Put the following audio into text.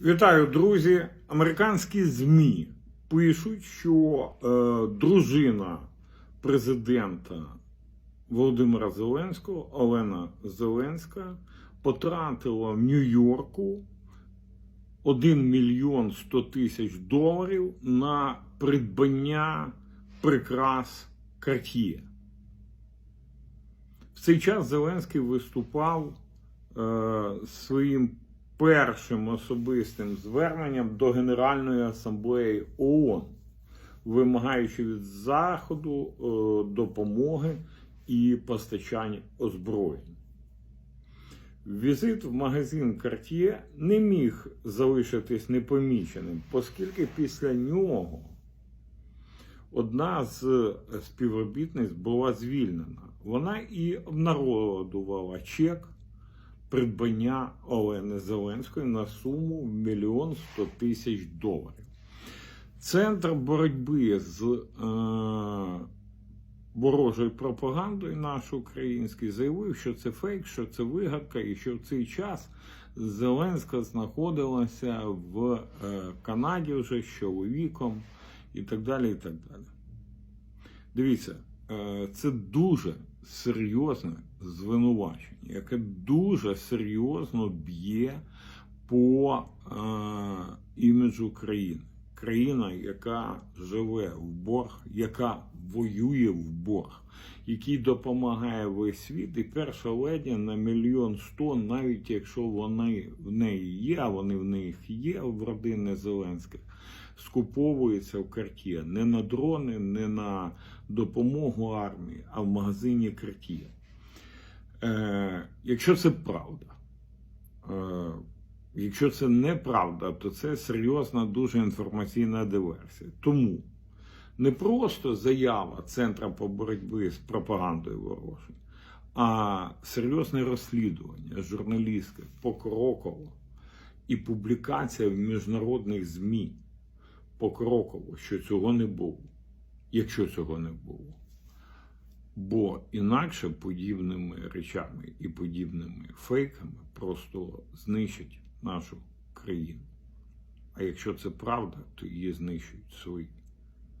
Вітаю, друзі! Американські ЗМІ пишуть, що е, дружина президента Володимира Зеленського, Олена Зеленська, потратила в Нью-Йорку 1 мільйон 100 тисяч доларів на придбання прикрас Cartier. В цей час Зеленський виступав е, своїм першим особистим зверненням до Генеральної асамблеї ООН, вимагаючи від Заходу е, допомоги і постачання озброєнь. Візит в магазин Cartier не міг залишитись непоміченим, оскільки після нього одна з співробітниць була звільнена. Вона і обнародувала чек придбання Олени Зеленської на суму в мільйон сто тисяч доларів. Центр боротьби з е, ворожою пропагандою наш український заявив, що це фейк, що це вигадка, і що в цей час Зеленська знаходилася в е, Канаді вже з чоловіком і так далі. і так далі. Дивіться, це дуже серйозне звинувачення, яке дуже серйозно б'є по е, іміджу країни. Країна, яка живе в борг, яка воює в борг, який допомагає весь світ, і перша леді на мільйон сто, навіть якщо вони в неї є, а вони в них є в родини Зеленських, скуповується в карті не на дрони, не на допомогу армії, а в магазині Cartier. Е, якщо це правда, е, якщо це неправда, то це серйозна дуже інформаційна диверсія. Тому не просто заява Центра по боротьбі з пропагандою ворожою, а серйозне розслідування журналістське покроково і публікація в міжнародних ЗМІ покроково, що цього не було, якщо цього не було. Бо інакше подібними речами і подібними фейками просто знищать нашу країну. А якщо це правда, то її знищують свої.